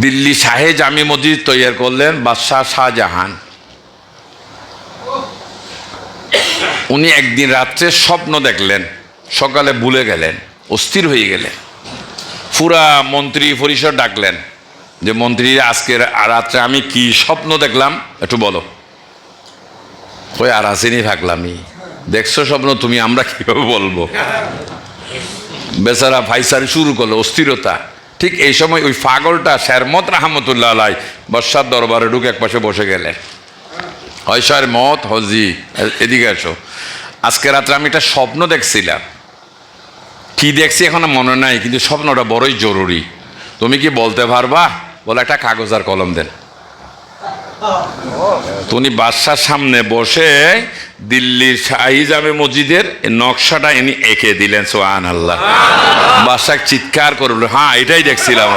দিল্লি শাহে জামি মসজিদ তৈরি করলেন বাদশাহ শাহজাহান। উনি একদিন রাত্রে স্বপ্ন দেখলেন, সকালে ভুলে গেলেন, অস্থির হয়ে গেলেন। পুরা মন্ত্রী পরিষদ ডাকলেন যে, মন্ত্রী, আজকে রাত্রে আমি কি স্বপ্ন দেখলাম? একটু বলো। ওই আর আসেনি থাকলামই দেখছ স্বপ্ন, তুমি, আমরা কীভাবে বলব? বেচারা ভাইসার শুরু করল, অস্থিরতা। ঠিক এই সময় ওই ফাগলটা শেরমত রাহমতুল্লাহ আলাই বর্ষার দরবারে ঢুকে এক পাশে বসে গেলেন হয় স্যার মত হজি এদিকে আসো। আজকে রাত্রে আমি একটা স্বপ্ন দেখছিলাম। কি দেখছি এখন মনে নাই, কিন্তু স্বপ্নটা বড়ই জরুরি। তুমি কি বলতে পারবা? বলে একটা কাগজ আর কলম দেন। তুমি বাদশার সামনে বসে দিল্লির শাহি জামে মসজিদের নকশাটা এনে এঁকে দিলেন সোহান আল্লাহ বাদশাহ চিৎকার করল হ্যাঁ এটাই দেখছিলাম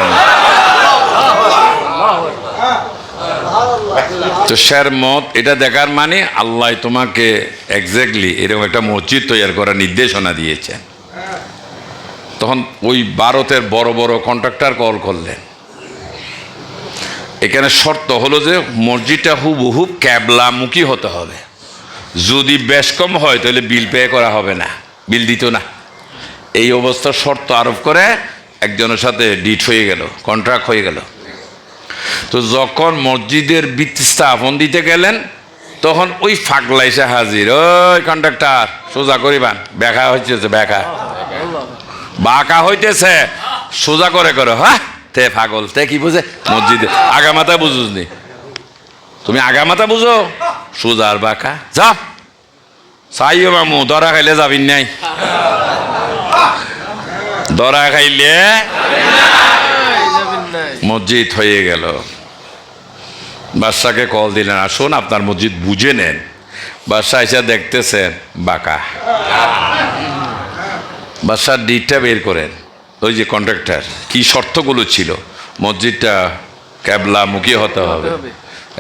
তো স্যার, মত এটা দেখার মানে আল্লাহ তোমাকে এক্স্যাক্টলি এরকম একটা মসজিদ তৈরি করার নির্দেশনা দিয়েছেন। তখন ওই ভারতের বড় বড় কন্ট্রাক্টর কল করলেন। এখানে শর্ত হলো যে মসজিদটা হুবহু ক্যাবলামুখী হতে হবে। যদি বেশ কম হয়, তাহলে বিল পে করা হবে না, বিল দিত না। এই অবস্থার শর্ত আরোপ করে একজনের সাথে ডিট হয়ে গেল, কন্ট্রাক্ট হয়ে গেল। তো যখন মসজিদের ভিত্তি স্থাপন দিতে গেলেন, তখন ওই এসে হাজির, ওই কন্ট্রাক্টর, সোজা করিবান ব্যাখা হইতেছে ব্যাখা বাঁকা হইতেছে, সোজা করে করে হ্যাঁ? তে পাগল, তে কি বুঝে? মসজিদে। আগামাতা বুঝুসনি। তুমি আগামাতা বুঝো? সোজা আর বাঁকা। যা। চাইও মামু, দরা খাইলে যাবিন নাই। দরা খাইলে মসজিদ হয়ে গেল। বাদশাকে কল দিলেন, আসুন আপনার মসজিদ বুঝে নেন। বাদশাহ এসে দেখতেছেন বাঁকা। বাদশার ডিটটা বের করেন। ওই যে কন্ট্রাক্টর কি শর্তগুলো ছিল? মসজিদটা ক্যাবলা মুখী হতে হবে।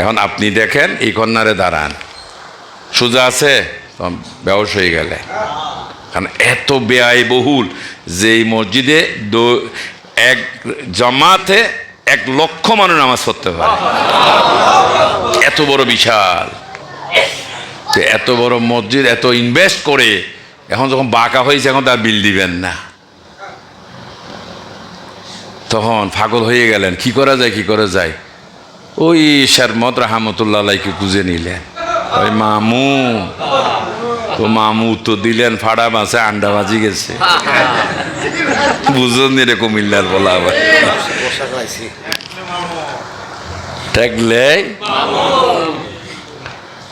এখন আপনি দেখেন এই কন্যারে দাঁড়ান। সোজা আছে ব্যবস হয়ে গেলে। কারণ এত ব্যয় বহুল যে এই মসজিদে এক জমাতে এক লক্ষ মানুষ নামাজ পড়তে পারে। এত বড় বিশাল। যে এত বড় মসজিদ এত ইনভেস্ট করে এখন যখন বাঁকা হয়েছে এখন তার বিল দিবেন না। তখন পাগল হয়ে গেলেন। কি করা যায়, কি করা যায়? ওই শরমত রাহমতুল্লাহ আলাইকে খুঁজে নিলেন। ওই মামু, তো মামু তো দিলেন, ফাড়া মাছে আন্ডা বাজি গেছে। বুঝুন রে কুমিল্লার বলা আবার? ঠেকলে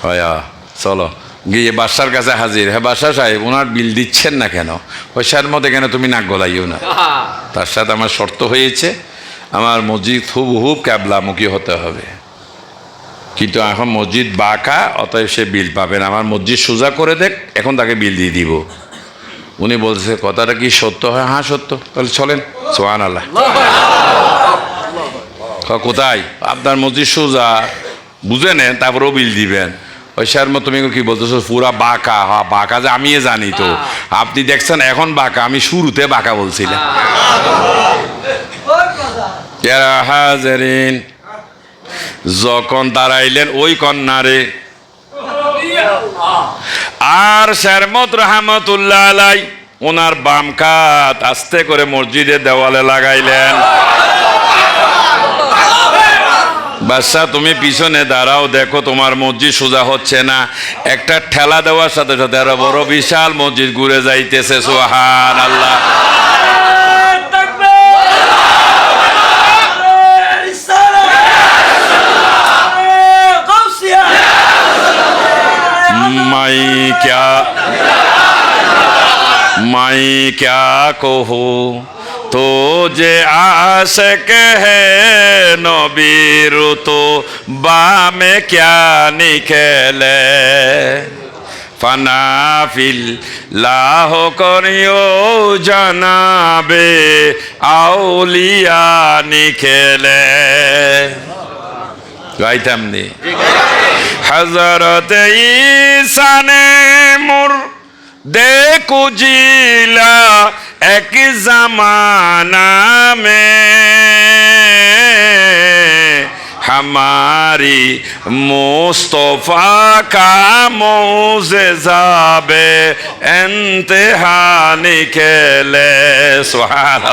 হয়া, চলো। গিয়ে বাসার কাছে হাজির। হ্যাঁ বাসা সাহেব ওনার বিল দিচ্ছেন না কেন? পয়সার মধ্যে কেন তুমি নাক গলাইও না? তার সাথে আমার শর্ত হয়েছে আমার মসজিদ খুব হুব ক্যাবলামুখী হতে হবে। কিন্তু এখন মসজিদ বাঁকা অতএব সে বিল পাবেন আমার মসজিদ সোজা করে দেখ এখন তাকে বিল দিয়ে দিব। উনি বলছে কথাটা কি সত্য? হয় হ্যাঁ সত্য। তাহলে চলেন। সোহান আল্লাহ কোথায়? আপনার মসজিদ সোজা। বুঝে নেন তারপরেও বিল দিবেন। ওই মতো তুমি কি বলতেছো? পুরা বাঁকা হ্যাঁ বাঁকা যে আমি জানি তো। আপনি দেখছেন এখন বাঁকা আমি শুরুতে বাঁকা বলছিলাম। হাজারিন যখন দাঁড়াইলেন ওই কন্যারে আর শেরমত রহমতুল্লাহ আলাই ওনার বাম কাত আস্তে করে মসজিদের দেওয়ালে লাগাইলেন। বাদশাহ, তুমি পিছনে দাঁড়াও, দেখো তোমার মসজিদ সোজা হচ্ছে না। একটা ঠেলা দেওয়ার সাথে সাথে আরও বড় বিশাল মসজিদ ঘুরে যাইতেছে সোহান আল্লাহ মাই ক্যা মাই ক্যা কহো। তো যে আসে হে নবীর তো বামে ক্যা নিখেলে ফানাফিল লাহ করিও জানাবে আউলিয়া নিখেলে গাইতাম নি হজরত ঈসানে মুর দেখুজিলা এক জামানা মে হামারি মোস্তফা কা যাবে এন্তেহানি খেলে সোহান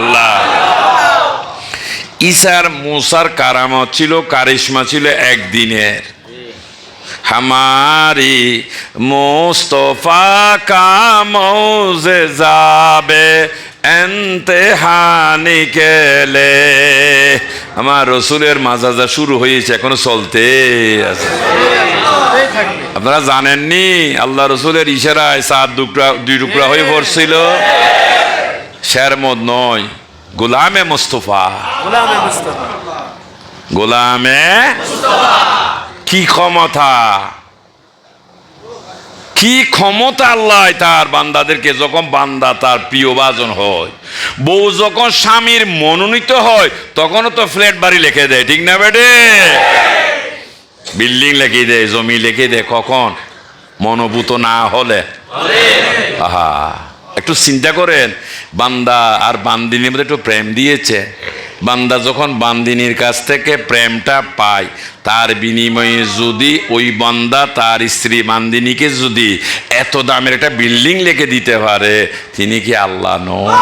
ইসার মোসার কারামত ছিল, কারিশমা ছিল একদিনের। হামারি মুস্তফা কামৌজে যাবে এন্তেহানি কেলে আমার রসুলের মাজাজা শুরু হয়েছে এখনও চলতে আছে আপনারা জানেননি আল্লাহ রসুলের ইশারায় সাত টুকরা দুই টুকরা হয়ে পড়ছিল। শেরমদ নয় গোলামে মুস্তফা। গোলামে মুস্তফা। গোলামে কি ক্ষমতা? কি ক্ষমতা আল্লাহ তার বান্দাদেরকে যখন বান্দা তার প্রিয় বাজন হয়, বউ যখন স্বামীর মনোনীত হয়, তখনও তো ফ্ল্যাট বাড়ি লিখে দেয়, ঠিক না বেটে? বিল্ডিং লিখে দেয়, জমি লিখে দেয়, কখন? মনোভূত না হলে। আহা, একটু চিন্তা করেন, বান্দা আর বান্দিনীর মধ্যে একটু প্রেম দিয়েছে। বান্দা যখন বান্দিনীর কাছ থেকে প্রেমটা পায় তার বিনিময়ে যদি ওই বান্দা তার স্ত্রী বান্দিনীকে যদি এত দামের একটা বিল্ডিং লিখে দিতে পারে তিনি কি আল্লাহ নয়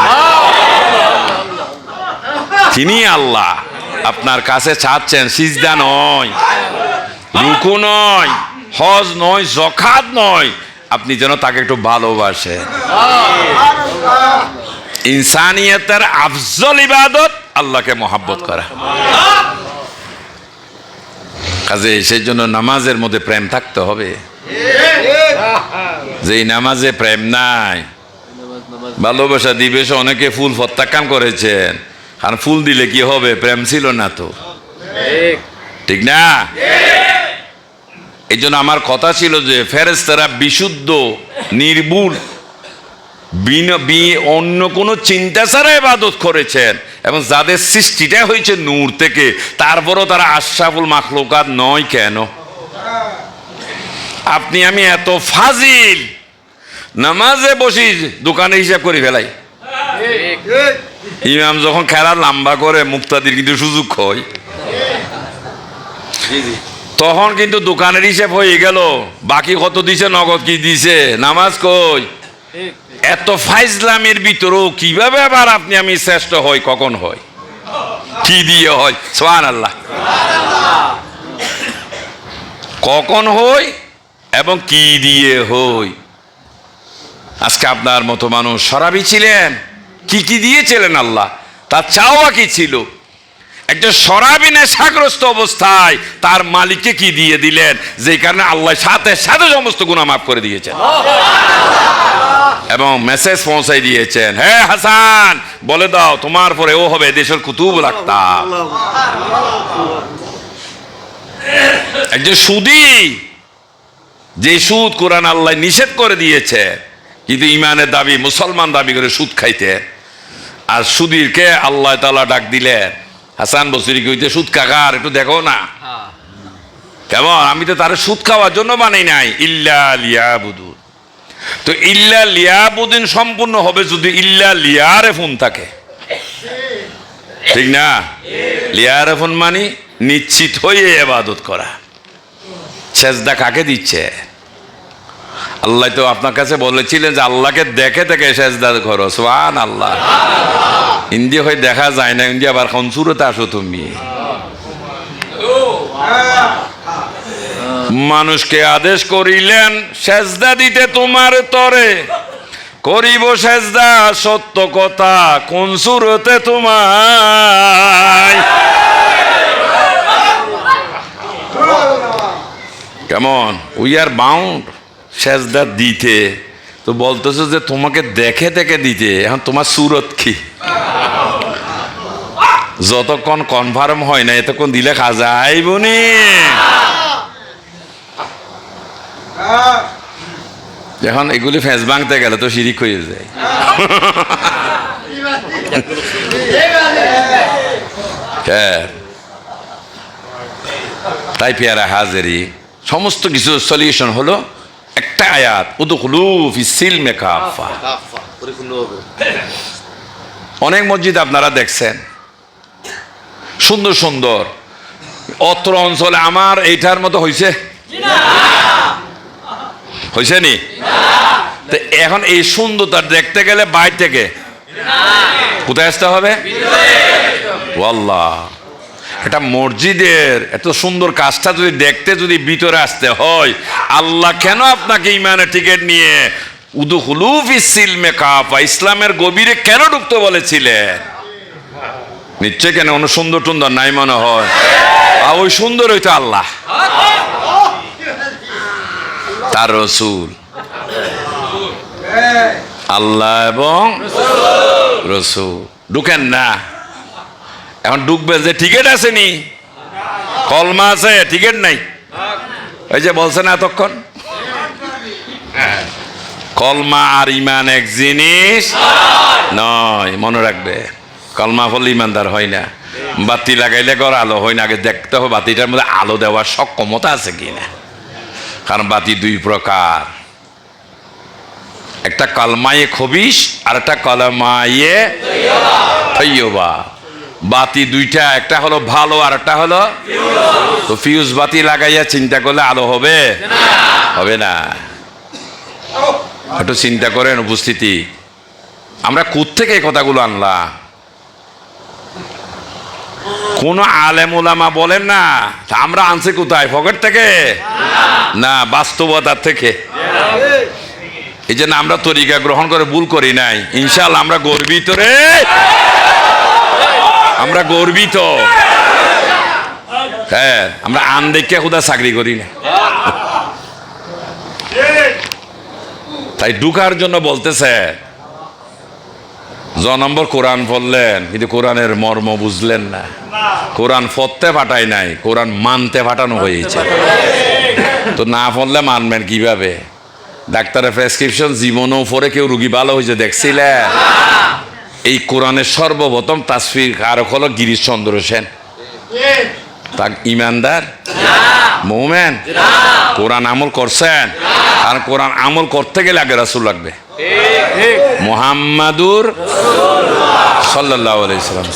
তিনি আল্লাহ। আপনার কাছে চাচ্ছেন সিজদা নয় রুকু নয় হজ নয় জখাত নয়। আপনি যেন তাকে একটু ভালোবাসেন। ইনসানিয়তের আফজল ইবাদত আল্লাহকে মহাব্বত করা। কাজে সেই জন্য নামাজের মধ্যে প্রেম থাকতে হবে। যেই নামাজে প্রেম নাই, ভালোবাসা দিবেশ অনেকে ফুল প্রত্যাখ্যান করেছেন। কারণ ফুল দিলে কি হবে? প্রেম ছিল না তো। ঠিক না? এই জন্য আমার কথা ছিল যে ফেরেস্তারা বিশুদ্ধ, নির্ভুল বিন- অন্য কোনো চিন্তা ছাড়া ইবাদত করেছেন। এবং যাদের সৃষ্টিটা হয়েছে নূর থেকে তারপরও তারা আশরাফুল মাখলুকাত নয় কেন? আপনি আমি এত ফাজিল। নামাজে বসি দোকানে হিসাব করি ফেলাই। ইমাম যখন খেলা লম্বা করে মুক্তাদির কিন্তু সুযোগ হয়। তখন কিন্তু দোকানের হিসেব হয়ে গেল। বাকি কত দিছে নগদ কি দিছে? নামাজ কই? এত ফাইজলামের ভিতরেও কীভাবে আবার আপনি আমি শ্রেষ্ঠ হই, কখন হয় কি দিয়ে হয় সোহান আল্লাহ কখন হই এবং কি দিয়ে হই? আজকে আপনার মতো মানুষ সরাবি ছিলেন। কি কি দিয়েছিলেন আল্লাহ? তার চাওয়া কি ছিল? একটা সরাবি নেশাগ্রস্ত অবস্থায় তার মালিককে কি দিয়ে দিলেন? যে কারণে আল্লাহ সাথে সাথে সমস্ত গুণা মাফ করে দিয়েছেন। এবং মেসেজ পৌঁছাই দিয়েছেন। হ্যাঁ হাসান বলে দাও তোমার পরে ও হবে দেশের কুতুব লাগতা একজন সুদি যে সুদ কোরআন আল্লাহ নিষেধ করে দিয়েছে কিন্তু ইমানের দাবি মুসলমান দাবি করে সুদ খাইতে। আর সুদীরকে আল্লাহ তালা ডাক দিলে হাসান বসরি কইতে সুদ কাকার একটু দেখো না। কেমন? আমি তো তার সুদ খাওয়ার জন্য বানাই নাই। ইল্লা লিয়াবুদুন। তো ইল্লা লিয়াবুদ্দিন সম্পূর্ণ হবে যদি ইল্লা লিয়ারে ফোন থাকে। ঠিক না? লিয়ারে ফোন মানে নিশ্চিত হয়ে এবাদত করা। সেজদা কাকে দিচ্ছে? আল্লাহ তো আপনার কাছে বলেছিলেন যে আল্লাহকে দেখে দেখে সেজদা করো। সোয়ান আল্লাহ ইন্ডিয়া হয়ে দেখা যায় না। ইন্ডিয়া আবার কনসুরতে আসো তুমি? মানুষকে আদেশ করিলেন, সেজদা দিতে তোমার তরে। করিব সেজদা, সত্য কথা, কোন সুরতে তোমায়? কেমন? উই আর বাউন্ড সেজদা দিতে। তো বলতেছো যে তোমাকে দেখে দেখে দিতে, এখন তোমার সুরত কি? যতক্ষণ কনফার্ম হয় না, এতক্ষণ দিলে খাজা আইবনি এখন এগুলি ফেঁস ভাঙতে গেলে তো শিরিক হয়ে যায়। হ্যাঁ। তাই পেয়ারা হাজারি, সমস্ত কিছু সলিউশন হলো একটা আয়াত, উদুখলু ফিসিল মেকাফা অনেক মসজিদ আপনারা দেখছেন, সুন্দর সুন্দর। অত্র অঞ্চলে আমার এইটার মতো হয়েছে হয়েছে নি? তো এখন এই সুন্দরতা দেখতে গেলে বাইরে থেকে কোথায় আসতে হবে? এটা মসজিদের এত সুন্দর কাজটা যদি দেখতে যদি ভিতরে আসতে হয়, আল্লাহ কেন আপনাকে ইমানের টিকিট নিয়ে উদুহুলুফ ইসিলমে কাফা, ইসলামের গভীরে কেন ঢুকতে বলেছিলেন? নিশ্চয় কেন? অন্য সুন্দর টুন্দর নাই মনে হয়। আর ওই সুন্দর হইতো আল্লাহ। তার রসুল। আল্লাহ এবং রসুল। ঢুকেন না। এখন ঢুকবে যে টিকিট আছে নি কলমা আছে, টিকিট নাই। ওই যে বলছেন এতক্ষণ। কলমা আর ইমান এক জিনিস নয়, মনে রাখবে। কলমা ফলে ইমানদার হয় না। বাতি লাগাইলে ঘর আলো হয় না। আগে দেখতে হবে বাতিটার মধ্যে আলো দেওয়ার সক্ষমতা আছে কি না কারণ বাতি দুই প্রকার। একটা কালমায়ে খবিস আর একটা কালমায়ে তৈয়বা। বাতি দুইটা, একটা হলো ভালো আর একটা হলো তো ফিউজ বাতি লাগাইয়া চিন্তা করলে আলো হবে? হবে না। একটু চিন্তা করেন উপস্থিতি। আমরা কোত্থেকে এই কথাগুলো আনলাম? কোন আলেম ওলামা বলেন না আমরা আনছি কোথায় পকেট থেকে? না বাস্তবতার থেকে। এই জন্য আমরা তরিকা গ্রহণ করে ভুল করি নাই। ইনশাল্লাহ আমরা গর্বিত রে। আমরা গর্বিত। হ্যাঁ আমরা আন দেখে খুদা চাকরি করি না। তাই ঢুকার জন্য বলতেছে জ নম্বর কোরআন পড়লেন, কিন্তু কোরআনের মর্ম বুঝলেন না। কোরআন ফতে ফাটাই নাই, কোরআন মানতে ফাটানো হয়েছে। তো না পড়লে মানবেন কীভাবে? ডাক্তারের প্রেসক্রিপশন, জীবনও পরে কেউ রুগী ভালো হয়েছে, দেখছিলেন? এই কোরআনের সর্বপ্রথম তাসফির কারক হলো গিরিশ চন্দ্র সেন। তা ইমানদার? মৌমেন? কোরআন আমল করছেন? আর কোরআন আমল করতে গেলে আগে রাসুল লাগবে। মোহাম্মাদুর সাল্লাহ আলাইসালাম